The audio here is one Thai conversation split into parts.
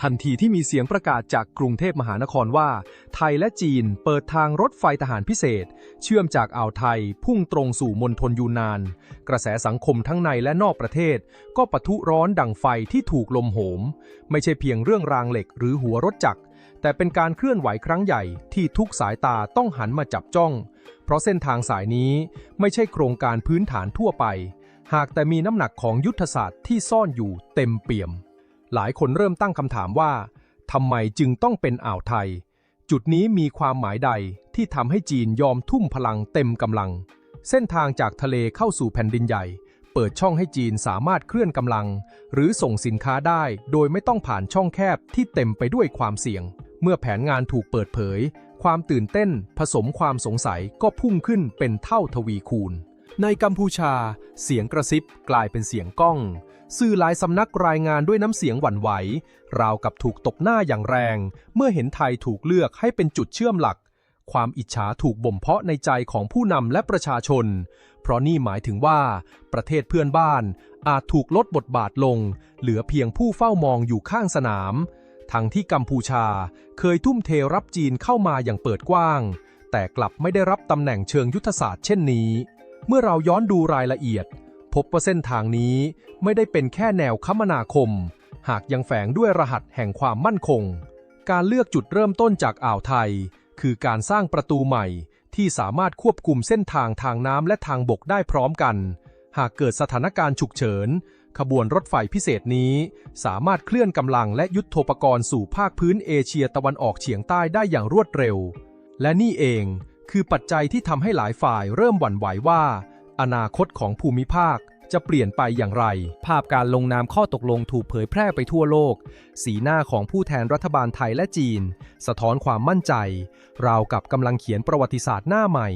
ทันทีที่มีเสียงประกาศจากกรุงเทพมหานครว่า ไทยและจีนเปิดทางรถไฟทหารพิเศษ เชื่อมจากอ่าวไทยพุ่งตรงสู่มณฑลยูนาน กระแสสังคมทั้งในและนอกประเทศ ก็ปะทุร้อนดังไฟที่ถูกลมโหม ไม่ใช่เพียงเรื่องรางเหล็กหรือหัวรถจักรแต่เป็นการเคลื่อนไหวครั้งใหญ่ที่ทุกสายตาต้องหันมาจับจ้อง เพราะเส้นทางสายนี้ไม่ใช่โครงการพื้นฐานทั่วไป หากแต่มีน้ำหนักของยุทธศาสตร์ที่ซ่อนอยู่เต็มเปี่ยม หลายคนเริ่มตั้งคำถามว่าทำไมจึงต้องเป็นอ่าวไทย จุดนี้มีความหมายใดที่ทำให้จีนยอมทุ่มพลังเต็มกำลัง เส้นทางจากทะเลเข้าสู่แผ่นดินใหญ่ เปิดช่องให้จีนสามารถเคลื่อนกำลัง หรือส่งสินค้าได้โดยไม่ต้องผ่านช่องแคบที่เต็มไปด้วยความเสี่ยง เมื่อแผนงานถูกเปิดเผย ความตื่นเต้น ผสมความสงสัยก็พุ่งขึ้นเป็นเท่าทวีคูณในกัมพูชา เสียงกระซิบกลายเป็นเสียงก้อง สื่อหลายสำนักรายงานด้วยน้ำเสียงหวั่นไหว ราวกับถูกตบหน้าอย่างแรง เมื่อเห็นไทยถูกเลือกให้เป็นจุดเชื่อมหลัก ความอิจฉาถูกบ่มเพาะในใจของผู้นำและประชาชน เพราะนี่หมายถึงว่า ประเทศเพื่อนบ้าน อาจถูกลดบทบาทลง เหลือเพียงผู้เฝ้ามองอยู่ข้างสนาม ทั้งที่กัมพูชาเคยทุ่มเทรับจีนเข้ามาอย่างเปิดกว้าง แต่กลับไม่ได้รับตำแหน่งเชิงยุทธศาสตร์เช่นนี้ เมื่อเราย้อนดูรายละเอียด พบว่าเส้นทางนี้ไม่ได้เป็นแค่แนวคมนาคม หากยังแฝงด้วยรหัสแห่งความมั่นคง การเลือกจุดเริ่มต้นจากอ่าวไทย คือการสร้างประตูใหม่ที่สามารถควบคุมเส้นทางทางน้ำและทางบกได้พร้อมกัน หากเกิดสถานการณ์ฉุกเฉิน ขบวนรถไฟพิเศษนี้ สามารถเคลื่อนกำลังและยุทโธปกรณ์สู่ภาคพื้นเอเชียตะวันออกเฉียงใต้ได้อย่างรวดเร็ว และนี่เองคือปัจจัยที่ทำให้หลายฝ่ายเริ่มหวั่นไหวว่า อนาคตของภูมิภาคจะเปลี่ยนไปอย่างไร ภาพการลงนามข้อตกลงถูกเผยแพร่ไปทั่วโลก สีหน้าของผู้แทนรัฐบาลไทยและจีน สะท้อนความมั่นใจ ราวกับกำลังเขียนประวัติศาสตร์หน้าใหม่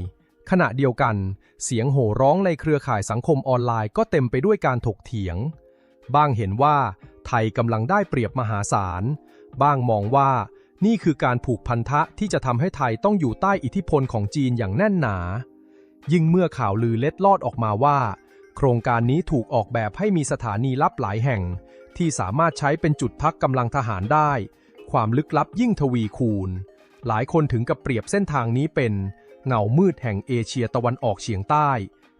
ขณะเดียวกัน เสียงโห่ร้องในเครือข่ายสังคมออนไลน์ก็เต็มไปด้วยการถกเถียง บ้างเห็นว่า ไทยกำลังได้เปรียบมหาศาล บ้างมองว่า นี่คือการผูกพันธะที่จะทำให้ไทยต้องอยู่ใต้อิทธิพลของจีนอย่างแน่นหนา ยิ่งเมื่อข่าวลือเล็ดลอดออกมาว่า โครงการนี้ถูกออกแบบให้มีสถานีลับหลายแห่ง ที่สามารถใช้เป็นจุดพักกำลังทหารได้ ความลึกลับยิ่งทวีคูณ หลายคนถึงกับเปรียบเส้นทางนี้เป็น เงามืดแห่งเอเชียตะวันออกเฉียงใต้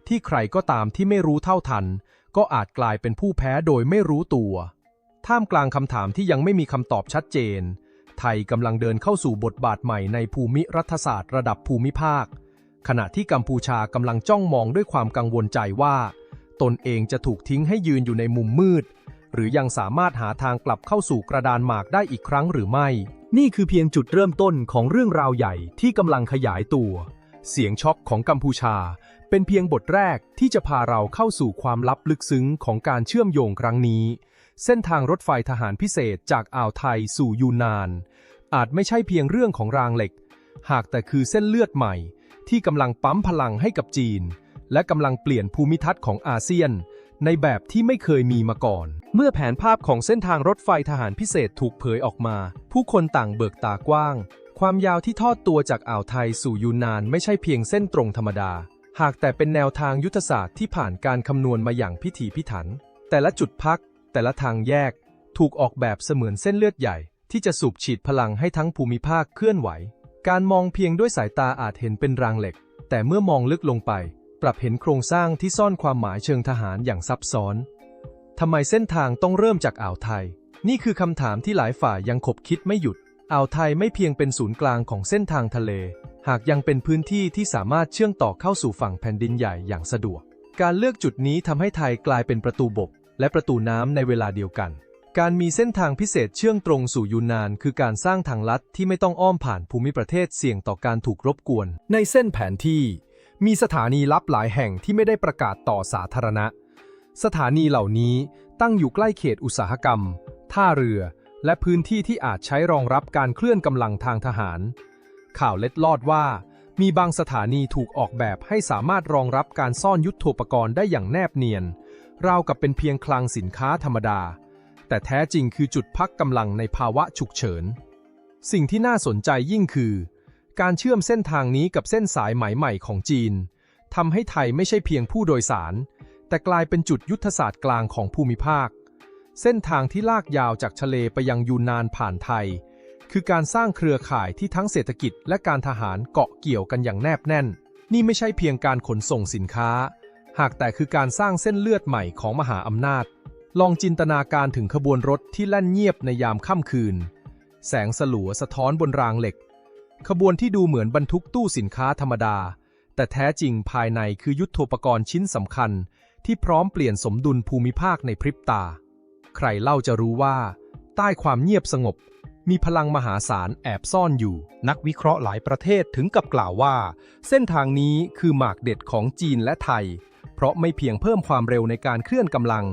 ที่ใครก็ตามที่ไม่รู้เท่าทัน ก็อาจกลายเป็นผู้แพ้โดยไม่รู้ตัว ท่ามกลางคำถามที่ยังไม่มีคำตอบชัดเจน ไทยกำลังเดินเข้าสู่บทบาทใหม่ในภูมิรัฐศาสตร์ระดับภูมิภาค ขณะที่กัมพูชากำลังจ้องมองด้วยความกังวลใจว่า ตนเองจะถูกทิ้งให้ยืนอยู่ในมุมมืด หรือยังสามารถหาทางกลับเข้าสู่กระดานหมากได้อีกครั้งหรือไม่ นี่คือเพียงจุดเริ่มต้นของเรื่องราวใหญ่ที่กำลังขยายตัว เสียงช็อกของกัมพูชา เป็นเพียงบทแรกที่จะพาเราเข้าสู่ความลับลึกซึ้งของการเชื่อมโยงครั้งนี้ เส้นทางรถไฟทหารพิเศษจากอ่าวไทยสู่ยูนาน อาจไม่ใช่เพียงเรื่องของรางเหล็ก หากแต่คือเส้นเลือดใหม่ ที่กำลังปั๊มพลังให้กับจีน และกำลังเปลี่ยนภูมิทัศน์ของอาเซียน ในแบบที่ไม่เคยมีมาก่อน เมื่อแผนภาพของเส้นทางรถไฟทหารพิเศษถูกเผยออกมา ผู้คนต่างเบิกตากว้าง ความยาวที่ทอดตัวจากอ่าวไทยสู่ยูนานไม่ใช่เพียงเส้นตรงธรรมดา หากแต่เป็นแนวทางยุทธศาสตร์ที่ผ่านการคำนวณมาอย่างพิถีพิถัน แต่ละจุดพัก แต่ละทางแยก ถูกออกแบบเสมือนเส้นเลือดใหญ่ที่จะสูบฉีดพลังให้ทั้งภูมิภาคเคลื่อนไหว การมองเพียงด้วยสายตาอาจเห็นเป็นรางเหล็ก แต่เมื่อมองลึกลงไป ปรับเห็นโครงสร้างที่ซ่อนความหมายเชิงทหารอย่างซับซ้อน ทำไมเส้นทางต้องเริ่มจากอ่าวไทย นี่คือคำถามที่หลายฝ่ายยังขบคิดไม่หยุด อ่าวไทยไม่เพียงเป็นศูนย์กลางของเส้นทางทะเล หากยังเป็นพื้นที่ที่สามารถเชื่อมต่อเข้าสู่ฝั่งแผ่นดินใหญ่อย่างสะดวก การเลือกจุดนี้ทำให้ไทยกลายเป็นประตูบก และประตูน้ำในเวลาเดียวกัน การมีเส้นทางพิเศษเชื่อมตรงสู่ยูนนาน คือการสร้างทางลัดที่ไม่ต้องอ้อมผ่านภูมิประเทศเสี่ยงต่อการถูกรบกวน ในเส้นแผนที่ มีสถานีลับหลายแห่งที่ไม่ได้ประกาศต่อสาธารณะ สถานีเหล่านี้ตั้งอยู่ใกล้เขตอุตสาหกรรม ท่าเรือ และพื้นที่ที่อาจใช้รองรับการเคลื่อนกำลังทางทหาร ข่าวเล็ดลอดว่า มีบางสถานีถูกออกแบบให้สามารถรองรับการซ่อนยุทโธปกรณ์ได้อย่างแนบเนียน ราวกับเป็นเพียงคลังสินค้าธรรมดา แต่แท้จริงคือจุดพักกำลังในภาวะฉุกเฉิน สิ่งที่น่าสนใจยิ่งคือ การเชื่อมเส้นทางนี้กับเส้นสายไหมใหม่ของจีนทำให้ไทยไม่ใช่เพียงผู้โดยสาร แต่กลายเป็นจุดยุทธศาสตร์กลางของภูมิภาค เส้นทางที่ลากยาวจากทะเลไปยังยูนนานผ่านไทย คือการสร้างเครือข่ายที่ทั้งเศรษฐกิจและการทหารเกาะเกี่ยวกันอย่างแนบแน่น นี่ไม่ใช่เพียงการขนส่งสินค้า หากแต่คือการสร้างเส้นเลือดใหม่ของมหาอำนาจ ลองจินตนาการถึงขบวนรถที่แล่นเงียบในยามค่ำคืน แสงสลัวสะท้อนบนรางเหล็ก ขบวนที่ดูเหมือนบรรทุกตู้สินค้าธรรมดา แต่แท้จริงภายในคือยุทโธปกรณ์ชิ้นสำคัญ ที่พร้อมเปลี่ยนสมดุลภูมิภาคในพริบตา ใครเล่าจะรู้ว่า ใต้ความเงียบสงบ มีพลังมหาศาลแอบซ่อนอยู่ นักวิเคราะห์หลายประเทศถึงกับกล่าวว่า เส้นทางนี้คือหมากเด็ดของจีนและไทย เพราะไม่เพียงเพิ่มความเร็วในการเคลื่อนกำลัง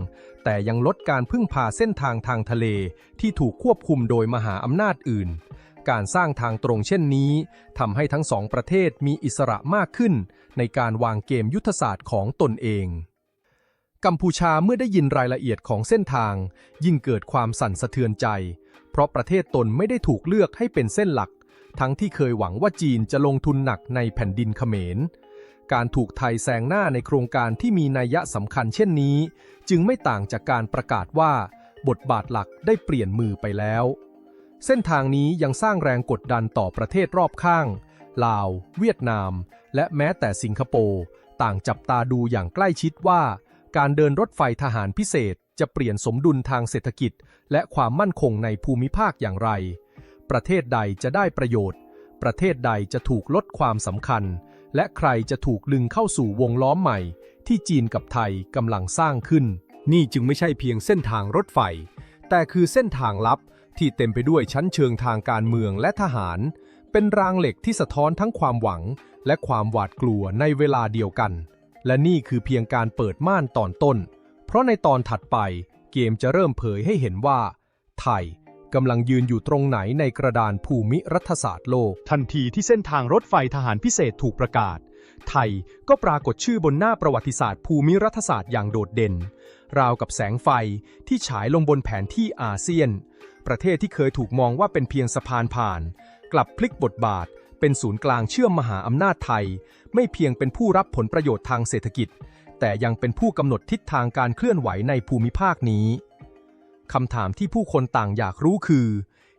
แต่ยังลดการพึ่งพาเส้นทางทางทะเลที่ถูกควบคุมโดยมหาอำนาจอื่น การสร้างทางตรงเช่นนี้ทำให้ทั้งสองประเทศมีอิสระมากขึ้น ในการวางเกมยุทธศาสตร์ของตนเอง กัมพูชาเมื่อได้ยินรายละเอียดของเส้นทาง ยิ่งเกิดความสั่นสะเทือนใจ เพราะประเทศตนไม่ได้ถูกเลือกให้เป็นเส้นหลัก ทั้งที่เคยหวังว่าจีนจะลงทุนหนักในแผ่นดินเขมรการถูกไทยแซงหน้าในโครงการที่มีนัยยะสำคัญเช่นนี้ จึงไม่ต่างจากการประกาศว่า บทบาทหลักได้เปลี่ยนมือไปแล้ว เส้นทางนี้ยังสร้างแรงกดดันต่อประเทศรอบข้าง ลาว เวียดนาม และแม้แต่สิงคโปร์ต่างจับตาดูอย่างใกล้ชิดว่า การเดินรถไฟทหารพิเศษจะเปลี่ยนสมดุลทางเศรษฐกิจ และความมั่นคงในภูมิภาคอย่างไร ประเทศใดจะได้ประโยชน์ ประเทศใดจะถูกลดความสำคัญ และใครจะถูกลึงเข้าสู่วงล้อมใหม่ ที่จีนกับไทยกำลังสร้างขึ้น นี่จึงไม่ใช่เพียงเส้นทางรถไฟ แต่คือเส้นทางลับที่เต็มไปด้วยชั้นเชิงทางการเมืองและทหาร เป็นรางเหล็กที่สะท้อนทั้งความหวัง และความหวาดกลัวในเวลาเดียวกัน และนี่คือเพียงการเปิดม่านตอนต้น เพราะในตอนถัดไปเกมจะเริ่มเผยให้เห็นว่า ไทยกำลังยืนอยู่ตรงไหนในกระดานภูมิรัฐศาสตร์โลก ทันทีที่เส้นทางรถไฟทหารพิเศษถูกประกาศ ไทย ก็ปรากฏชื่อบนหน้าประวัติศาสตร์ภูมิรัฐศาสตร์อย่างโดดเด่น ราวกับแสงไฟที่ฉายลงบนแผนที่อาเซียน ประเทศที่เคยถูกมองว่าเป็นเพียงสะพานผ่าน กลับพลิกบทบาท เป็นศูนย์กลางเชื่อมมหาอำนาจไทย ไม่เพียงเป็นผู้รับผลประโยชน์ทางเศรษฐกิจ แต่ยังเป็นผู้กำหนดทิศทางการเคลื่อนไหวในภูมิภาคนี้คำถามที่ผู้คนต่างอยากรู้คือ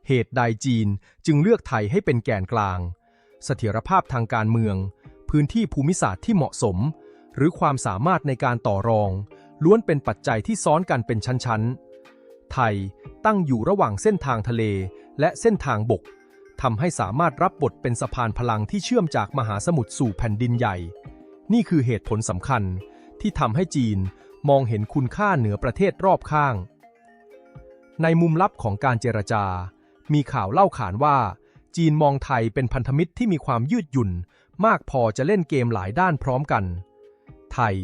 เหตุใดจีนจึงเลือกไทยให้เป็นแกนกลาง เสถียรภาพทางการเมือง พื้นที่ภูมิศาสตร์ที่เหมาะสม หรือความสามารถในการต่อรอง ล้วนเป็นปัจจัยที่ซ้อนกันเป็นชั้นๆ ไทยตั้งอยู่ระหว่างเส้นทางทะเลและเส้นทางบกทำให้สามารถรับบทเป็นสะพานพลังที่เชื่อมจากมหาสมุทรสู่แผ่นดินใหญ่ นี่คือเหตุผลสำคัญที่ทำให้จีนมองเห็นคุณค่าเหนือประเทศรอบข้าง ในมุมลับของการเจรจา มีข่าวเล่าขานว่า จีนมองไทยเป็นพันธมิตรที่มีความยืดหยุ่น มากพอจะเล่นเกมหลายด้านพร้อมกัน ไทย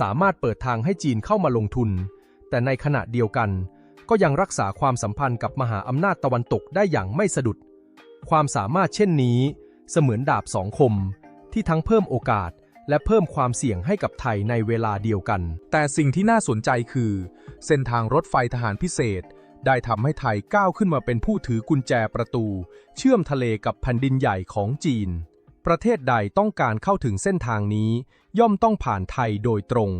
สามารถเปิดทางให้จีนเข้ามาลงทุน แต่ในขณะเดียวกัน ก็ยังรักษาความสัมพันธ์กับมหาอำนาจตะวันตกได้อย่างไม่สะดุด ความสามารถเช่นนี้ เสมือนดาบสองคม ที่ทั้งเพิ่มโอกาสและเพิ่มความเสี่ยงให้กับไทยในเวลาเดียวกัน แต่สิ่งที่น่าสนใจคือ เส้นทางรถไฟทหารพิเศษ ได้ทำให้ไทยก้าวขึ้นมาเป็นผู้ถือกุญแจประตู เชื่อมทะเลกับแผ่นดินใหญ่ของจีน ประเทศใดต้องการเข้าถึงเส้นทางนี้ ย่อมต้องผ่านไทยโดยตรง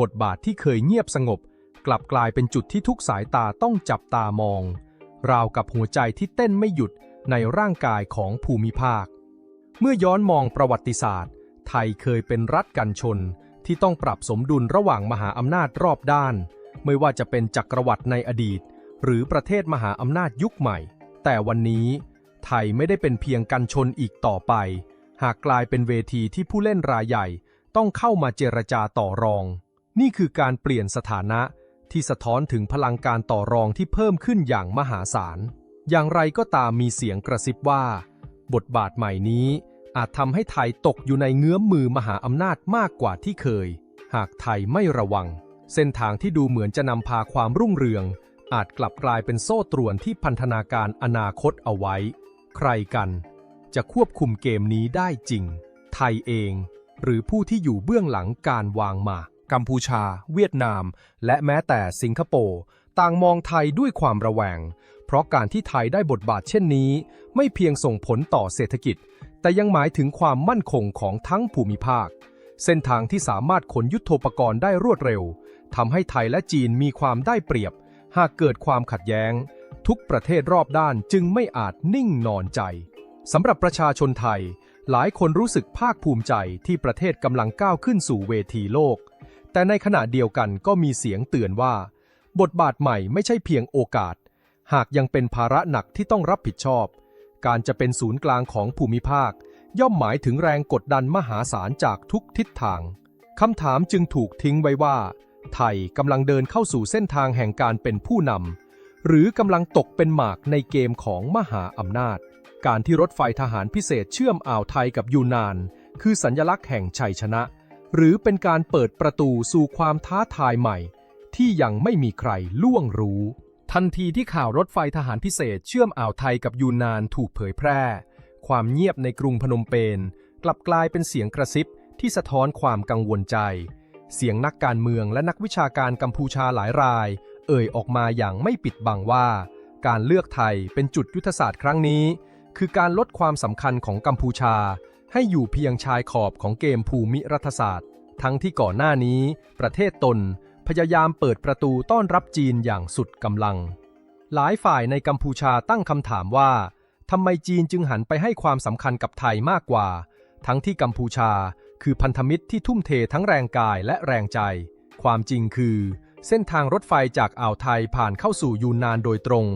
บทบาทที่เคยเงียบสงบ กลับกลายเป็นจุดที่ทุกสายตาต้องจับตามอง ราวกับหัวใจที่เต้นไม่หยุดในร่างกายของภูมิภาค เมื่อย้อนมองประวัติศาสตร์ ไทยเคยเป็นรัฐกันชน ที่ต้องปรับสมดุลระหว่างมหาอำนาจรอบด้าน ไม่ว่าจะเป็นจักรวรรดิในอดีต หรือประเทศมหาอำนาจยุคใหม่ แต่วันนี้ ไทยไม่ได้เป็นเพียงกันชนอีกต่อไป หากกลายเป็นเวทีที่ผู้เล่นรายใหญ่ต้องเข้ามาเจรจาต่อรอง นี่คือการเปลี่ยนสถานะที่สะท้อนถึงพลังการต่อรองที่เพิ่มขึ้นอย่างมหาศาล อย่างไรก็ตามมีเสียงกระซิบว่า บทบาทใหม่นี้ อาจทำให้ไทยตกอยู่ในเงื้อมมือมหาอำนาจมากกว่าที่เคย หากไทยไม่ระวัง เส้นทางที่ดูเหมือนจะนำพาความรุ่งเรือง อาจกลับกลายเป็นโซ่ตรวนที่พันธนาการอนาคตเอาไว้ ใครกัน จะควบคุมเกมนี้ได้จริง ไทยเอง หรือผู้ที่อยู่เบื้องหลังการวางหมากกัมพูชา เวียดนาม และแม้แต่สิงคโปร์ต่างมองไทยด้วยความระแวง เพราะการที่ไทยได้บทบาทเช่นนี้ ไม่เพียงส่งผลต่อเศรษฐกิจ แต่ยังหมายถึงความมั่นคงของทั้งภูมิภาค เส้นทางที่สามารถขนยุทโธปกรณ์ได้รวดเร็วทำให้ไทยและจีนมีความได้เปรียบ หากเกิดความขัดแย้ง ทุกประเทศรอบด้านจึงไม่อาจนิ่งนอนใจสำหรับประชาชนไทย หลายคนรู้สึกภาคภูมิใจที่ประเทศกำลังก้าวขึ้นสู่เวทีโลก แต่ในขณะเดียวกันก็มีเสียงเตือนว่า บทบาทใหม่ไม่ใช่เพียงโอกาส หากยังเป็นภาระหนักที่ต้องรับผิดชอบ การจะเป็นศูนย์กลางของภูมิภาค ย่อมหมายถึงแรงกดดันมหาศาลจากทุกทิศทางคำถามจึงถูกทิ้งไว้ว่า ไทยกำลังเดินเข้าสู่เส้นทางแห่งการเป็นผู้นำหรือกำลังตกเป็นหมากในเกมของมหาอำนาจ การที่รถไฟทหารพิเศษเชื่อมอ่าวไทยกับยูนาน คือสัญลักษณ์แห่งชัยชนะ หรือเป็นการเปิดประตูสู่ความท้าทายใหม่ ที่ยังไม่มีใครล่วงรู้ ทันทีที่ข่าวรถไฟทหารพิเศษเชื่อมอ่าวไทยกับยูนานถูกเผยแพร่ ความเงียบในกรุงพนมเปญกลับกลายเป็นเสียงกระซิบที่สะท้อนความกังวลใจ เสียงนักการเมืองและนักวิชาการกัมพูชาหลายราย เอ่ยออกมาอย่างไม่ปิดบังว่า การเลือกไทยเป็นจุดยุทธศาสตร์ครั้งนี้ คือการลดความสำคัญของกัมพูชา ให้อยู่เพียงชายขอบของเกมภูมิรัฐศาสตร์ ทั้งที่ก่อนหน้านี้ ประเทศตนพยายามเปิดประตูต้อนรับจีนอย่างสุดกำลัง หลายฝ่ายในกัมพูชาตั้งคำถามว่าทำไมจีนจึงหันไปให้ความสำคัญกับไทยมากกว่า ทั้งที่กัมพูชา คือพันธมิตรที่ทุ่มเททั้งแรงกายและแรงใจ ความจริงคือ เส้นทางรถไฟจากอ่าวไทยผ่านเข้าสู่ยูนนานโดยตรง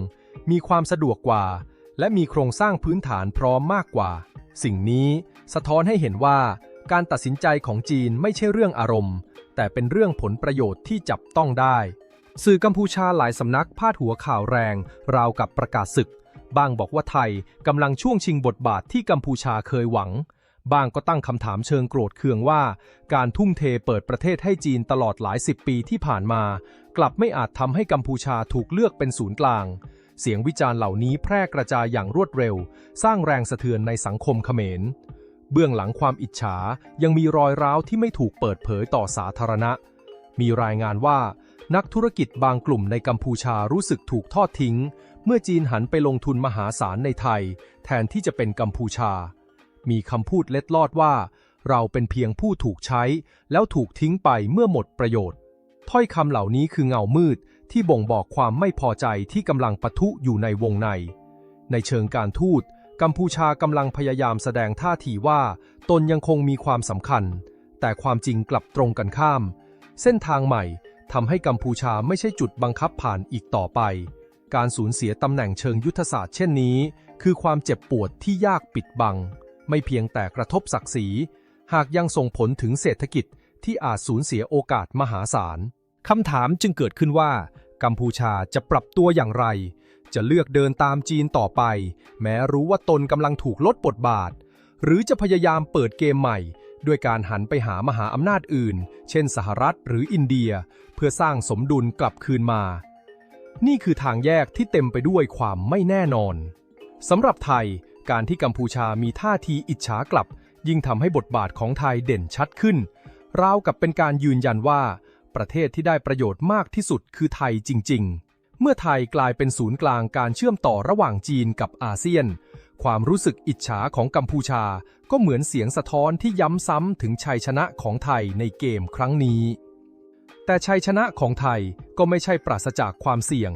มีความสะดวกกว่า และมีโครงสร้างพื้นฐานพร้อมมากกว่า สิ่งนี้สะท้อนให้เห็นว่า การตัดสินใจของจีนไม่ใช่เรื่องอารมณ์ แต่เป็นเรื่องผลประโยชน์ที่จับต้องได้ สื่อกัมพูชาหลายสำนักพาดหัวข่าวแรง ราวกับประกาศศึก บางบอกว่าไทยกำลังช่วงชิงบทบาทที่กัมพูชาเคยหวัง บางก็ตั้งคำถามเชิงโกรธเคืองว่า การทุ่มเทเปิดประเทศให้จีนตลอดหลายสิบปีที่ผ่านมา กลับไม่อาจทำให้กัมพูชาถูกเลือกเป็นศูนย์กลาง เสียงวิจารณ์เหล่านี้แพร่กระจายอย่างรวดเร็ว สร้างแรงสะเทือนในสังคมเขมร เบื้องหลังความอิจฉายังมีรอยร้าวที่ไม่ถูกเปิดเผยต่อสาธารณะ มีรายงานว่า นักธุรกิจบางกลุ่มในกัมพูชารู้สึกถูกทอดทิ้ง เมื่อจีนหันไปลงทุนมหาศาลในไทย แทนที่จะเป็นกัมพูชา มีคำพูดเล็ดลอดว่า เราเป็นเพียงผู้ถูกใช้ แล้วถูกทิ้งไปเมื่อหมดประโยชน์ ถ้อยคำเหล่านี้คือเงามืดที่บ่งบอกความไม่พอใจที่กำลังปะทุอยู่ในวงใน ในเชิงการทูตกัมพูชากำลังพยายามแสดงท่าทีว่า ตนยังคงมีความสำคัญ แต่ความจริงกลับตรงกันข้าม เส้นทางใหม่ทำให้กัมพูชาไม่ใช่จุดบังคับผ่านอีกต่อไป การสูญเสียตำแหน่งเชิงยุทธศาสตร์เช่นนี้ คือความเจ็บปวดที่ยากปิดบัง ไม่เพียงแต่กระทบศักดิ์ศรี หากยังส่งผลถึงเศรษฐกิจที่อาจสูญเสียโอกาสมหาศาลคำถามจึงเกิดขึ้นว่า กัมพูชาจะปรับตัวอย่างไร จะเลือกเดินตามจีนต่อไป แม้รู้ว่าตนกำลังถูกลดบทบาท หรือจะพยายามเปิดเกมใหม่ ด้วยการหันไปหามหาอำนาจอื่น เช่นสหรัฐหรืออินเดีย เพื่อสร้างสมดุลกลับคืนมา นี่คือทางแยกที่เต็มไปด้วยความไม่แน่นอนสำหรับไทย การที่กัมพูชามีท่าทีอิจฉากลับ ยิ่งทำให้บทบาทของไทยเด่นชัดขึ้น ราวกับเป็นการยืนยันว่า ประเทศที่ได้ประโยชน์มากที่สุดคือไทยจริง ๆ เมื่อไทยกลายเป็นศูนย์กลางการเชื่อมต่อระหว่างจีนกับอาเซียน ความรู้สึกอิจฉาของกัมพูชา ก็เหมือนเสียงสะท้อนที่ย้ำซ้ำถึงชัยชนะของไทยในเกมครั้งนี้ แต่ชัยชนะของไทยก็ไม่ใช่ปราศจากความเสี่ยง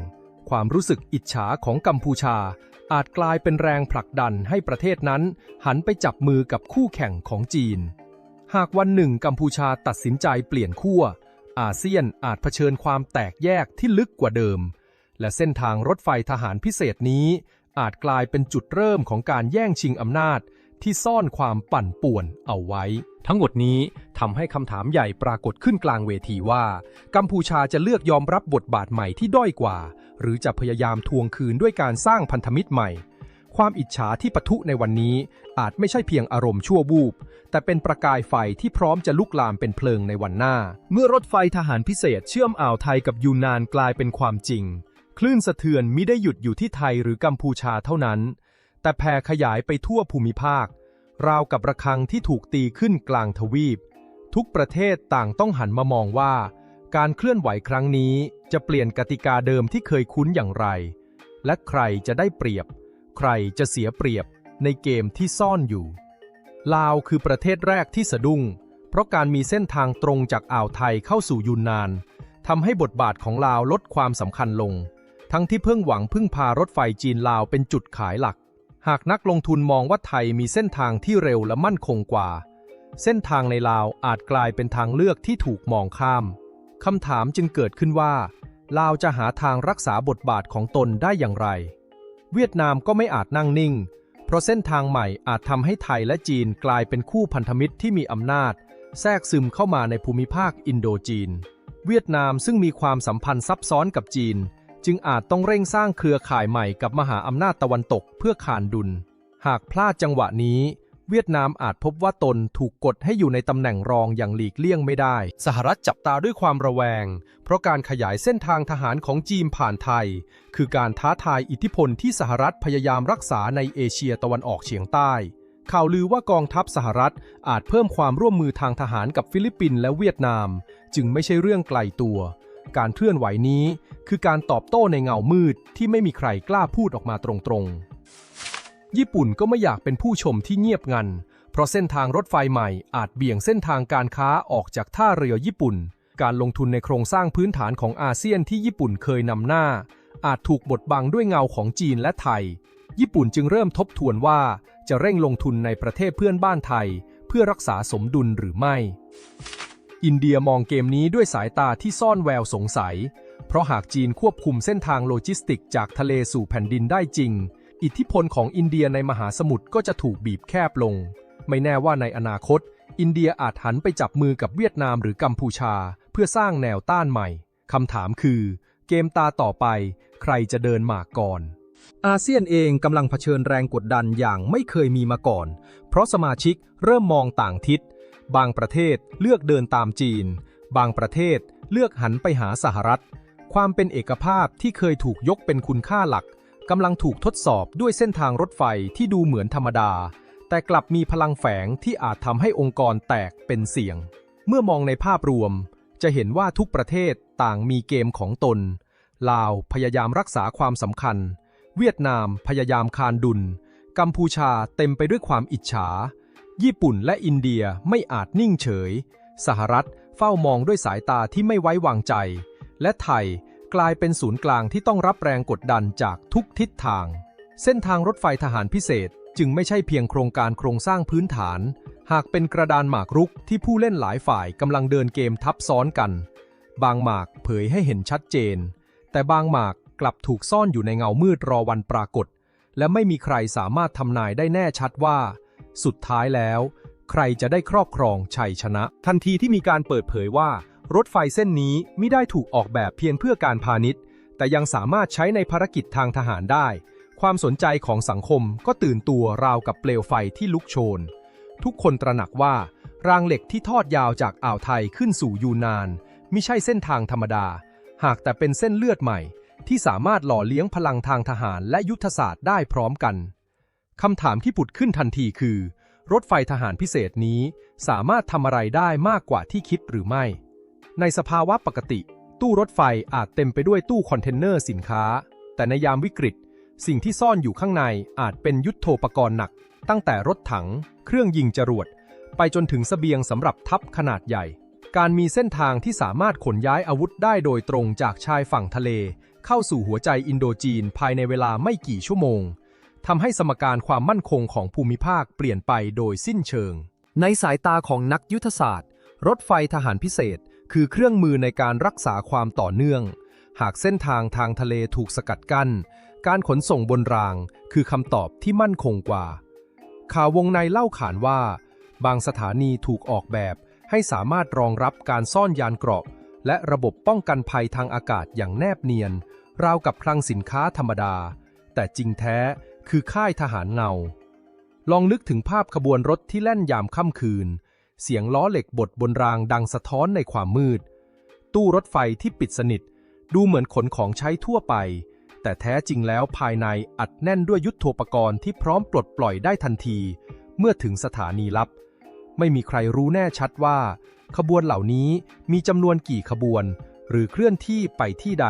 ความรู้สึกอิจฉาของกัมพูชา อาจกลายเป็นแรงผลักดันให้ประเทศนั้น หันไปจับมือกับคู่แข่งของจีน หากวันหนึ่งกัมพูชาตัดสินใจเปลี่ยนขั้ว อาเซียนอาจเผชิญความแตกแยกที่ลึกกว่าเดิม และเส้นทางรถไฟทหารพิเศษนี้ อาจกลายเป็นจุดเริ่มของการแย่งชิงอำนาจ ที่ซ่อนความปั่นป่วนเอาไว้ ทั้งหมดนี้ทำให้คำถามใหญ่ปรากฏขึ้นกลางเวทีว่า กัมพูชาจะเลือกยอมรับบทบาทใหม่ที่ด้อยกว่า หรือจะพยายามทวงคืนด้วยการสร้างพันธมิตรใหม่ ความอิจฉาที่ปะทุในวันนี้ อาจไม่ใช่เพียงอารมณ์ชั่ววูบ แต่เป็นประกายไฟที่พร้อมจะลุกลามเป็นเพลิงในวันหน้า เมื่อรถไฟทหารพิเศษเชื่อมอ่าวไทยกับยูนานกลายเป็นความจริง คลื่นสะเทือนมิได้หยุดอยู่ที่ไทยหรือกัมพูชาเท่านั้น แต่แผ่ขยายไปทั่วภูมิภาค ราวกับระฆังที่ถูกตีขึ้นกลางทวีป ทุกประเทศต่างต้องหันมามองว่า การเคลื่อนไหวครั้งนี้จะเปลี่ยนกติกาเดิมที่เคยคุ้นอย่างไร และใครจะได้เปรียบ ใครจะเสียเปรียบในเกมที่ซ่อนอยู่ ลาวคือประเทศแรกที่สะดุ้ง เพราะการมีเส้นทางตรงจากอ่าวไทยเข้าสู่ยูนนานททำให้บทบาทของลาวลดความสำคัญลง ทั้งที่เพิ่งหวังพึ่งพารถไฟจีนลาวเป็นจุดขายหลัก หากนักลงทุนมองว่าไทยมีเส้นทางที่เร็วและมั่นคงกว่า เส้นทางในลาวอาจกลายเป็นทางเลือกที่ถูกมองข้ามคำถามจึงเกิดขึ้นว่า ลาวจะหาทางรักษาบทบาทของตนได้อย่างไร เวียดนามก็ไม่อาจนั่งนิ่ง เพราะเส้นทางใหม่อาจทำให้ไทยและจีนกลายเป็นคู่พันธมิตรที่มีอำนาจ แทรกซึมเข้ามาในภูมิภาคอินโดจีน เวียดนามซึ่งมีความสัมพันธ์ซับซ้อนกับจีน จึงอาจต้องเร่งสร้างเครือข่ายใหม่กับมหาอำนาจตะวันตกเพื่อขานดุล หากพลาดจังหวะนี้ เวียดนามอาจพบว่าตนถูกกดให้อยู่ในตำแหน่งรองอย่างหลีกเลี่ยงไม่ได้ สหรัฐจับตาด้วยความระแวง เพราะการขยายเส้นทางทหารของจีนผ่านไทย คือการท้าทายอิทธิพลที่สหรัฐพยายามรักษาในเอเชียตะวันออกเฉียงใต้ข่าวลือว่ากองทัพสหรัฐอาจเพิ่มความร่วมมือทางทหารกับฟิลิปปินส์และเวียดนาม จึงไม่ใช่เรื่องไกลตัว การเคลื่อนไหวนี้ คือการตอบโต้ในเงามืดที่ไม่มีใครกล้าพูดออกมาตรงๆ ญี่ปุ่นก็ไม่อยากเป็นผู้ชมที่เงียบงัน เพราะเส้นทางรถไฟใหม่อาจเบี่ยงเส้นทางการค้าออกจากท่าเรือญี่ปุ่น การลงทุนในโครงสร้างพื้นฐานของอาเซียนที่ญี่ปุ่นเคยนำหน้า อาจถูกบดบังด้วยเงาของจีนและไทย ญี่ปุ่นจึงเริ่มทบทวนว่าจะเร่งลงทุนในประเทศเพื่อนบ้านไทย เพื่อรักษาสมดุลหรือไม่ อินเดียมองเกมนี้ด้วยสายตาที่ซ่อนแววสงสัย เพราะหากจีนควบคุมเส้นทางโลจิสติกจากทะเลสู่แผ่นดินได้จริง อิทธิพลของอินเดียในมหาสมุทรก็จะถูกบีบแคบลง ไม่แน่ว่าในอนาคต อินเดียอาจหันไปจับมือกับเวียดนามหรือกัมพูชา เพื่อสร้างแนวต้านใหม่คำถามคือ เกมตาต่อไป ใครจะเดินหมากก่อนอาเซียนเองกำลังเผชิญแรงกดดันอย่างไม่เคยมีมาก่อน เพราะสมาชิกเริ่มมองต่างทิศ บางประเทศเลือกเดินตามจีน บางประเทศเลือกหันไปหาสหรัฐ ความเป็นเอกภาพที่เคยถูกยกเป็นคุณค่าหลักกำลังถูกทดสอบด้วยเส้นทางรถไฟที่ดูเหมือนธรรมดา แต่กลับมีพลังแฝงที่อาจทำให้องค์กรแตกเป็นเสี่ยง เมื่อมองในภาพรวม จะเห็นว่าทุกประเทศต่างมีเกมของตน ลาวพยายามรักษาความสำคัญ เวียดนามพยายามคานดุล กัมพูชาเต็มไปด้วยความอิจฉา ญี่ปุ่นและอินเดียไม่อาจนิ่งเฉย สหรัฐเฝ้ามองด้วยสายตาที่ไม่ไว้วางใจ และไทยกลายเป็นศูนย์กลางที่ต้องรับแรงกดดันจากทุกทิศทาง เส้นทางรถไฟทหารพิเศษจึงไม่ใช่เพียงโครงการโครงสร้างพื้นฐาน หากเป็นกระดานหมากรุกที่ผู้เล่นหลายฝ่ายกำลังเดินเกมทับซ้อนกัน บางหมากเผยให้เห็นชัดเจน แต่บางหมากกลับถูกซ่อนอยู่ในเงามืดรอวันปรากฏ และไม่มีใครสามารถทำนายได้แน่ชัดว่า สุดท้ายแล้ว ใครจะได้ครอบครองชัยชนะ ทันทีที่มีการเปิดเผยว่า รถไฟเส้นนี้ไม่ได้ถูกออกแบบเพียงเพื่อการพาณิชย์ แต่ยังสามารถใช้ในภารกิจทางทหารได้ ความสนใจของสังคมก็ตื่นตัวราวกับเปลวไฟที่ลุกโชน ทุกคนตระหนักว่ารางเหล็กที่ทอดยาวจากอ่าวไทยขึ้นสู่ยูนานไม่ใช่เส้นทางธรรมดา หากแต่เป็นเส้นเลือดใหม่ ที่สามารถหล่อเลี้ยงพลังทางทหารและยุทธศาสตร์ได้พร้อมกัน คำถามที่ผุดขึ้นทันทีคือ รถไฟทหารพิเศษนี้สามารถทำอะไรได้มากกว่าที่คิดหรือไม่ ในสภาวะปกติ ตู้รถไฟอาจเต็มไปด้วยตู้คอนเทนเนอร์สินค้า แต่ในยามวิกฤต สิ่งที่ซ่อนอยู่ข้างในอาจเป็นยุทโธปกรณ์หนัก ตั้งแต่รถถัง เครื่องยิงจรวด ไปจนถึงสเสบียงสำหรับทัพขนาดใหญ่ การมีเส้นทางที่สามารถขนย้ายอาวุธได้โดยตรงจากชายฝั่งทะเล เข้าสู่หัวใจอินโดจีนภายในเวลาไม่กี่ชั่วโมง ทำให้สมการความมั่นคงของภูมิภาคเปลี่ยนไปโดยสิ้นเชิง ในสายตาของนักยุทธศาสตร์ รถไฟทหารพิเศษ คือเครื่องมือในการรักษาความต่อเนื่อง หากเส้นทางทางทะเลถูกสกัดกั้น การขนส่งบนราง คือคำตอบที่มั่นคงกว่า ข่าววงในเล่าขานว่า บางสถานีถูกออกแบบ ให้สามารถรองรับการซ่อนยานเกราะ และระบบป้องกันภัยทางอากาศอย่างแนบเนียน ราวกับคลังสินค้าธรรมดา แต่จริงแท้ คือค่ายทหารเงา ลองนึกถึงภาพขบวนรถที่แล่นยามค่ำคืน เสียงล้อเหล็กบดบนรางดังสะท้อนในความมืด ตู้รถไฟที่ปิดสนิท ดูเหมือนขนของใช้ทั่วไป แต่แท้จริงแล้วภายในอัดแน่นด้วยยุทโธปกรณ์ที่พร้อมปลดปล่อยได้ทันที เมื่อถึงสถานีลับ ไม่มีใครรู้แน่ชัดว่า ขบวนเหล่านี้มีจำนวนกี่ขบวน หรือเคลื่อนที่ไปที่ใด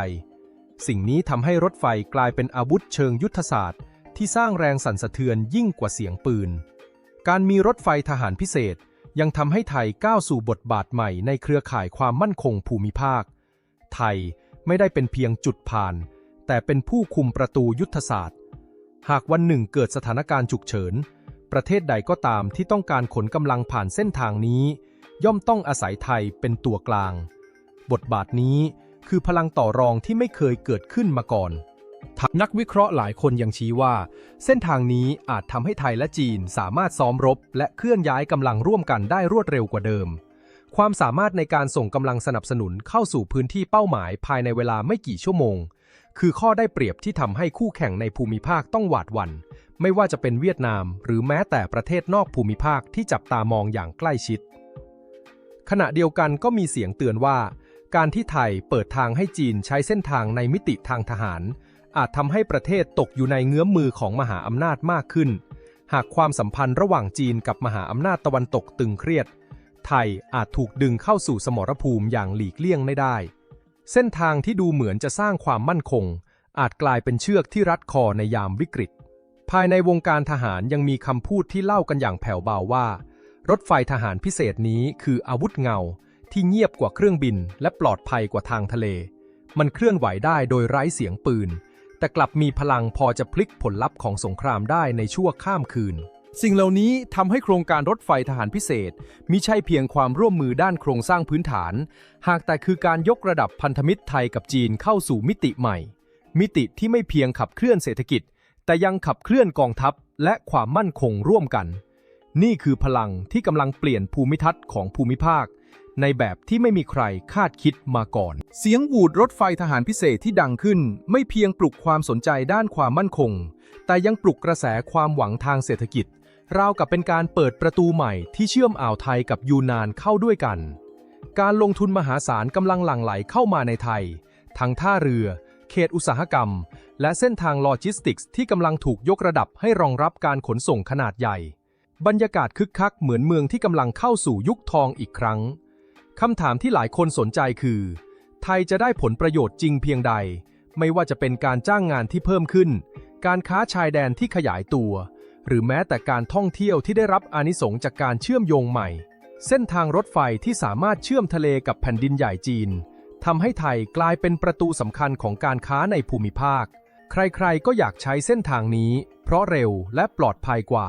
สิ่งนี้ทำให้รถไฟกลายเป็นอาวุธเชิงยุทธศาสตร์ ที่สร้างแรงสั่นสะเทือนยิ่งกว่าเสียงปืน การมีรถไฟทหารพิเศษยังทำให้ไทยก้าวสู่บทบาทใหม่ในเครือข่ายความมั่นคงภูมิภาค ไทยไม่ได้เป็นเพียงจุดผ่าน แต่เป็นผู้คุมประตูยุทธศาสตร์ หากวันหนึ่งเกิดสถานการณ์ฉุกเฉิน ประเทศใดก็ตามที่ต้องการขนกำลังผ่านเส้นทางนี้ ย่อมต้องอาศัยไทยเป็นตัวกลาง บทบาทนี้คือพลังต่อรองที่ไม่เคยเกิดขึ้นมาก่อน นักวิเคราะห์หลายคนยังชี้ว่า เส้นทางนี้อาจทำให้ไทยและจีนสามารถซ้อมรบ และเคลื่อนย้ายกำลังร่วมกันได้รวดเร็วกว่าเดิม ความสามารถในการส่งกำลังสนับสนุนเข้าสู่พื้นที่เป้าหมายภายในเวลาไม่กี่ชั่วโมง คือข้อได้เปรียบที่ทำให้คู่แข่งในภูมิภาคต้องหวาดหวัน่นไม่ว่าจะเป็นเวียดนาม หรือแม้แต่ประเทศนอกภูมิภาคที่จับตามองอย่างใกล้ชิด ขณะเดียวกันก็มีเสียงเตือนว่า การที่ไทยเปิดทางให้จีนใช้เส้นทางในมิติทางทหาร อาจทำให้ประเทศตกอยู่ในเงื้อมมือของมหาอำนาจมากขึ้น หากความสัมพันธ์ระหว่างจีนกับมหาอำนาจตะวันตกตึงเครียด ไทยอาจถูกดึงเข้าสู่สมรภูมิอย่างหลีกเลี่ยงไม่ได้ เส้นทางที่ดูเหมือนจะสร้างความมั่นคง อาจกลายเป็นเชือกที่รัดคอในยามวิกฤต ภายในวงการทหารยังมีคำพูดที่เล่ากันอย่างแผ่วเบาว่า รถไฟทหารพิเศษนี้คืออาวุธเงาที่เงียบกว่าเครื่องบินและปลอดภัยกว่าทางทะเล มันเคลื่อนไหวได้โดยไร้เสียงปืน แต่กลับมีพลังพอจะพลิกผลลัพธ์ของสงครามได้ในชั่วข้ามคืน สิ่งเหล่านี้ทำให้โครงการรถไฟทหารพิเศษมิใช่เพียงความร่วมมือด้านโครงสร้างพื้นฐาน หากแต่คือการยกระดับพันธมิตรไทยกับจีนเข้าสู่มิติใหม่ มิติที่ไม่เพียงขับเคลื่อนเศรษฐกิจ แต่ยังขับเคลื่อนกองทัพและความมั่นคงร่วมกัน นี่คือพลังที่กำลังเปลี่ยนภูมิทัศน์ของภูมิภาค ในแบบที่ไม่มีใครคาดคิดมาก่อน เสียงหวูดรถไฟทหารพิเศษที่ดังขึ้น ไม่เพียงปลุกความสนใจด้านความมั่นคง แต่ยังปลุกกระแสความหวังทางเศรษฐกิจ ราวกับเป็นการเปิดประตูใหม่ที่เชื่อมอ่าวไทยกับยูนานเข้าด้วยกัน การลงทุนมหาศาลกำลังหลั่งไหลเข้ามาในไทย ทั้งท่าเรือ เขตอุตสาหกรรม และเส้นทางโลจิสติกส์ที่กำลังถูกยกระดับให้รองรับการขนส่งขนาดใหญ่ บรรยากาศคึกคักเหมือนเมืองที่กำลังเข้าสู่ยุคทองอีกครั้ง คำถามที่หลายคนสนใจคือ ไทยจะได้ผลประโยชน์จริงเพียงใด ไม่ว่าจะเป็นการจ้างงานที่เพิ่มขึ้น การค้าชายแดนที่ขยายตัว หรือแม้แต่การท่องเที่ยวที่ได้รับอานิสงส์จากการเชื่อมโยงใหม่ เส้นทางรถไฟที่สามารถเชื่อมทะเลกับแผ่นดินใหญ่จีนทำให้ไทยกลายเป็นประตูสำคัญของการค้าในภูมิภาค ใครๆ ก็อยากใช้เส้นทางนี้ เพราะเร็วและปลอดภัยกว่า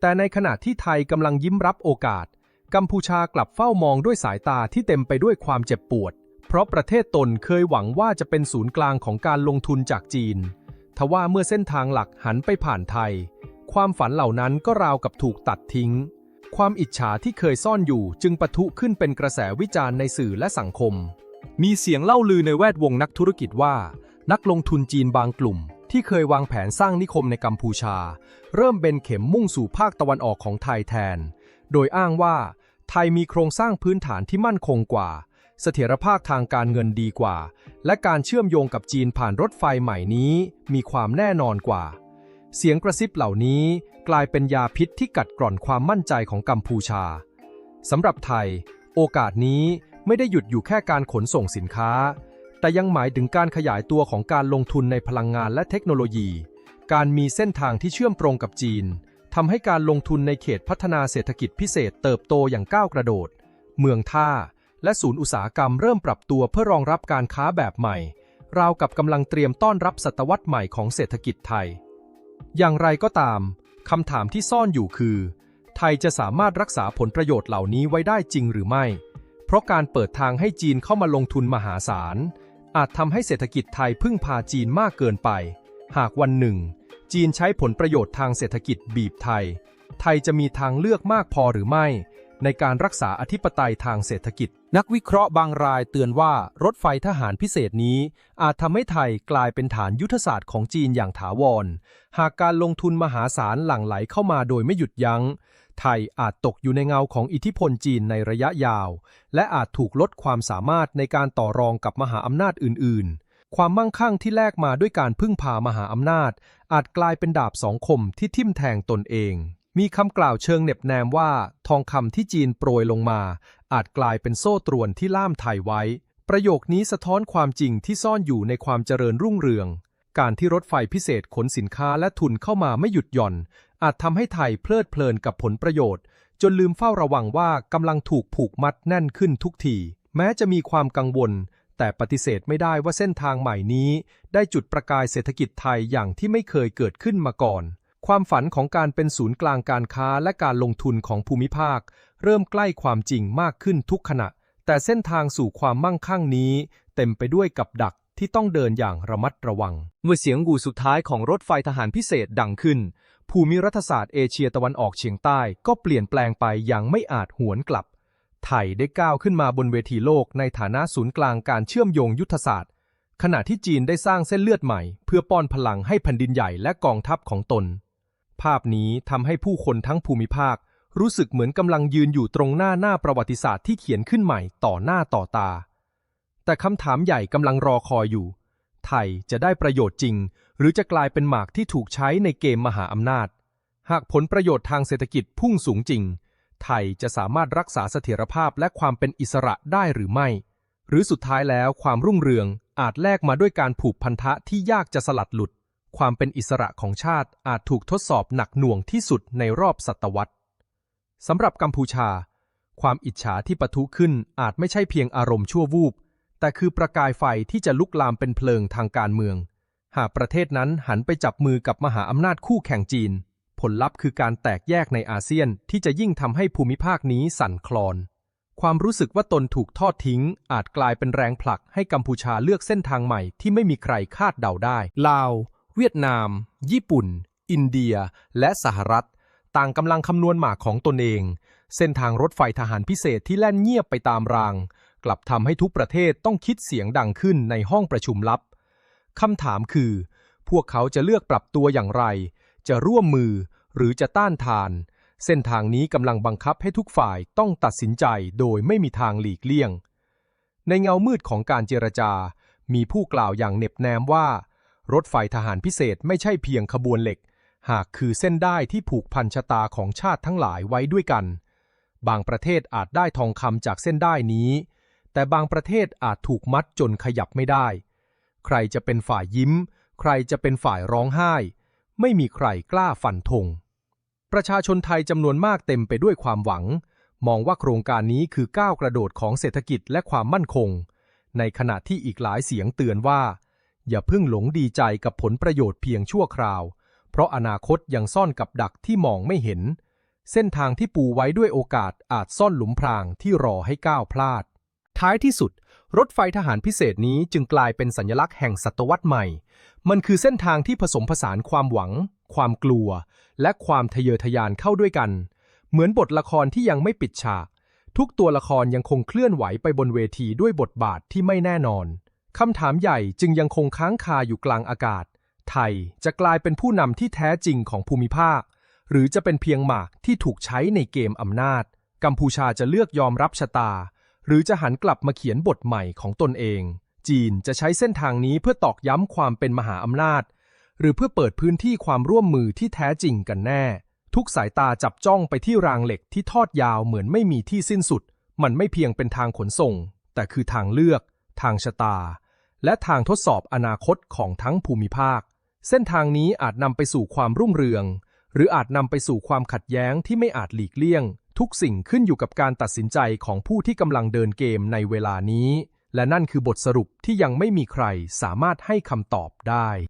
แต่ในขณะที่ไทยกำลังยิ้มรับโอกาส กัมพูชากลับเฝ้ามองด้วยสายตาที่เต็มไปด้วยความเจ็บปวด เพราะประเทศตนเคยหวังว่าจะเป็นศูนย์กลางของการลงทุนจากจีน ทว่าเมื่อเส้นทางหลักหันไปผ่านไทย ความฝันเหล่านั้นก็ราวกับถูกตัดทิ้ง ความอิจฉาที่เคยซ่อนอยู่จึงปะทุขึ้นเป็นกระแสวิจารณ์ในสื่อและสังคม มีเสียงเล่าลือในแวดวงนักธุรกิจว่า นักลงทุนจีนบางกลุ่ม ที่เคยวางแผนสร้างนิคมในกัมพูชา เริ่มเป็นเข็มมุ่งสู่ภาคตะวันออกของไทยแทน โดยอ้างว่า ไทยมีโครงสร้างพื้นฐานที่มั่นคงกว่า เสถียรภาพทางการเงินดีกว่า และการเชื่อมโยงกับจีนผ่านรถไฟใหม่นี้ มีความแน่นอนกว่า เสียงกระซิบเหล่านี้กลายเป็นยาพิษที่กัดกร่อนความมั่นใจของกัมพูชาสำหรับไทย โอกาสนี้ไม่ได้หยุดอยู่แค่การขนส่งสินค้า แต่ยังหมายถึงการขยายตัวของการลงทุนในพลังงานและเทคโนโลยี การมีเส้นทางที่เชื่อมตรงกับจีน ทำให้การลงทุนในเขตพัฒนาเศรษฐกิจพิเศษเติบโตอย่างก้าวกระโดด เมืองท่า และศูนย์อุตสาหกรรมเริ่มปรับตัวเพื่อรองรับการค้าแบบใหม่ ราวกับกำลังเตรียมต้อนรับศตวรรษใหม่ของเศรษฐกิจไทย อย่างไรก็ตามคำถามที่ซ่อนอยู่คือ ไทยจะสามารถรักษาผลประโยชน์เหล่านี้ไว้ได้จริงหรือไม่ เพราะการเปิดทางให้จีนเข้ามาลงทุนมหาศาล อาจทำให้เศรษฐกิจไทยพึ่งพาจีนมากเกินไป หากวันหนึ่ง จีนใช้ผลประโยชน์ทางเศรษฐกิจบีบไทย ไทยจะมีทางเลือกมากพอหรือไม่ ในการรักษาอธิปไตยทางเศรษฐกิจ นักวิเคราะห์บางรายเตือนว่ารถไฟทหารพิเศษนี้ อาจทำให้ไทยกลายเป็นฐานยุทธศาสตร์ของจีนอย่างถาวร หากการลงทุนมหาศาลหลั่งไหลเข้ามาโดยไม่หยุดยัง้ง ไทยอาจตกอยู่ในเงาของอิทธิพลจีนในระยะยาว และอาจถูกลดความสามารถในการต่อรองกับมหาอำนาจอื่น ๆความมั่งคั่งที่แลกมาด้วยการพึ่งพามหาอำนาจ อาจกลายเป็นดาบสองคมที่ทิ่มแทงตนเอง มีคำกล่าวเชิงเน็บแนมว่า ทองคำที่จีนโปรยลงมา อาจกลายเป็นโซ่ตรวนที่ล่ามไทยไว้ ประโยคนี้สะท้อนความจริงที่ซ่อนอยู่ในความเจริญรุ่งเรือง การที่รถไฟพิเศษขนสินค้าและทุนเข้ามาไม่หยุดหย่อน อาจทำให้ไทยเพลิดเพลินกับผลประโยชน์ จนลืมเฝ้าระวังว่ากำลังถูกผูกมัดแน่นขึ้นทุกทีแม้จะมีความกังวล แต่ปฏิเสธไม่ได้ว่าเส้นทางใหม่นี้ ได้จุดประกายเศรษฐกิจไทยอย่างที่ไม่เคยเกิดขึ้นมาก่อน ความฝันของการเป็นศูนย์กลางการค้าและการลงทุนของภูมิภาค เริ่มใกล้ความจริงมากขึ้นทุกขณะ แต่เส้นทางสู่ความมั่งคั่งนี้ เต็มไปด้วยกับดักที่ต้องเดินอย่างระมัดระวัง เมื่อเสียงกูสุดท้ายของรถไฟทหารพิเศษดังขึ้น ภูมิรัฐศาสตร์เอเชียตะวันออกเฉียงใต้ก็เปลี่ยนแปลงไปอย่างไม่อาจหวนกลับ ไทยได้ก้าวขึ้นมาบนเวทีโลกในฐานะศูนย์กลางการเชื่อมโยงยุทธศาสตร์ ขณะที่จีนได้สร้างเส้นเลือดใหม่ เพื่อป้อนพลังให้แผ่นดินใหญ่และกองทัพของตน ภาพนี้ทำให้ผู้คนทั้งภูมิภาค รู้สึกเหมือนกำลังยืนอยู่ตรงหน้าหน้าประวัติศาสตร์ที่เขียนขึ้นใหม่ต่อหน้าต่อตา แต่คำถามใหญ่กำลังรอคอยอยู่ ไทยจะได้ประโยชน์จริง หรือจะกลายเป็นหมากที่ถูกใช้ในเกมมหาอำนาจ หากผลประโยชน์ทางเศรษฐกิจพุ่งสูงจริง ไทยจะสามารถรักษาเสถียรภาพและความเป็นอิสระได้หรือไม่ หรือสุดท้ายแล้วความรุ่งเรืองอาจแลกมาด้วยการผูกพันธะที่ยากจะสลัดหลุด ความเป็นอิสระของชาติอาจถูกทดสอบหนักหน่วงที่สุดในรอบศตวรรษสำหรับกัมพูชา ความอิจฉาที่ปะทุขึ้นอาจไม่ใช่เพียงอารมณ์ชั่ววูบ แต่คือประกายไฟที่จะลุกลามเป็นเพลิงทางการเมือง หากประเทศนั้นหันไปจับมือกับมหาอำนาจคู่แข่งจีน ผลลัพธ์คือการแตกแยกในอาเซียนที่จะยิ่งทำให้ภูมิภาคนี้สั่นคลอน ความรู้สึกว่าตนถูกทอดทิ้ง อาจกลายเป็นแรงผลักให้กัมพูชาเลือกเส้นทางใหม่ที่ไม่มีใครคาดเดาได้ ลาว เวียดนาม ญี่ปุ่น อินเดีย และสหรัฐ ต่างกำลังคำนวณหมากของตนเอง เส้นทางรถไฟทหารพิเศษที่แล่นเงียบไปตามราง กลับทำให้ทุกประเทศต้องคิดเสียงดังขึ้นในห้องประชุมลับคำถามคือ พวกเขาจะเลือกปรับตัวอย่างไร จะร่วมมือหรือจะต้านทาน เส้นทางนี้กำลังบังคับให้ทุกฝ่ายต้องตัดสินใจโดยไม่มีทางหลีกเลี่ยง ในเงามืดของการเจรจา มีผู้กล่าวอย่างเน็บแนมว่า รถไฟทหารพิเศษไม่ใช่เพียงขบวนเหล็ก หากคือเส้นได้ที่ผูกพันชะตาของชาติทั้งหลายไว้ด้วยกัน บางประเทศอาจได้ทองคำจากเส้นได้นี้ แต่บางประเทศอาจถูกมัดจนขยับไม่ได้ ใครจะเป็นฝ่ายยิ้ม ใครจะเป็นฝ่ายร้องไห้ ไม่มีใครกล้าฟันธง ประชาชนไทยจำนวนมากเต็มไปด้วยความหวัง มองว่าโครงการนี้คือก้าวกระโดดของเศรษฐกิจและความมั่นคง ในขณะที่อีกหลายเสียงเตือนว่า อย่าเพิ่งหลงดีใจกับผลประโยชน์เพียงชั่วคราว เพราะอนาคตยังซ่อนกับดักที่มองไม่เห็น เส้นทางที่ปูไว้ด้วยโอกาสอาจซ่อนหลุมพรางที่รอให้ก้าวพลาด ท้ายที่สุด รถไฟทหารพิเศษนี้จึงกลายเป็นสัญลักษณ์แห่งศตวรรษใหม่ มันคือเส้นทางที่ผสมผสานความหวัง ความกลัว และความทะเยอทะยานเข้าด้วยกัน เหมือนบทละครที่ยังไม่ปิดฉาก ทุกตัวละครยังคงเคลื่อนไหวไปบนเวทีด้วยบทบาทที่ไม่แน่นอน คำถามใหญ่จึงยังคงค้างคาอยู่กลางอากาศ ไทยจะกลายเป็นผู้นำที่แท้จริงของภูมิภาค หรือจะเป็นเพียงหมากที่ถูกใช้ในเกมอำนาจ กัมพูชาจะเลือกยอมรับชะตา หรือจะหันกลับมาเขียนบทใหม่ของตนเอง จีนจะใช้เส้นทางนี้เพื่อตอกย้ำความเป็นมหาอำนาจ หรือเพื่อเปิดพื้นที่ความร่วมมือที่แท้จริงกันแน่ ทุกสายตาจับจ้องไปที่รางเหล็กที่ทอดยาวเหมือนไม่มีที่สิ้นสุด มันไม่เพียงเป็นทางขนส่ง แต่คือทางเลือก ทางชะตา และทางทดสอบอนาคตของทั้งภูมิภาค เส้นทางนี้อาจนำไปสู่ความรุ่งเรือง หรืออาจนำไปสู่ความขัดแย้งที่ไม่อาจหลีกเลี่ยง ทุกสิ่งขึ้นอยู่กับการตัดสินใจของผู้ที่กำลังเดินเกมในเวลานี้ และนั่นคือบทสรุปที่ยังไม่มีใครสามารถให้คำตอบได้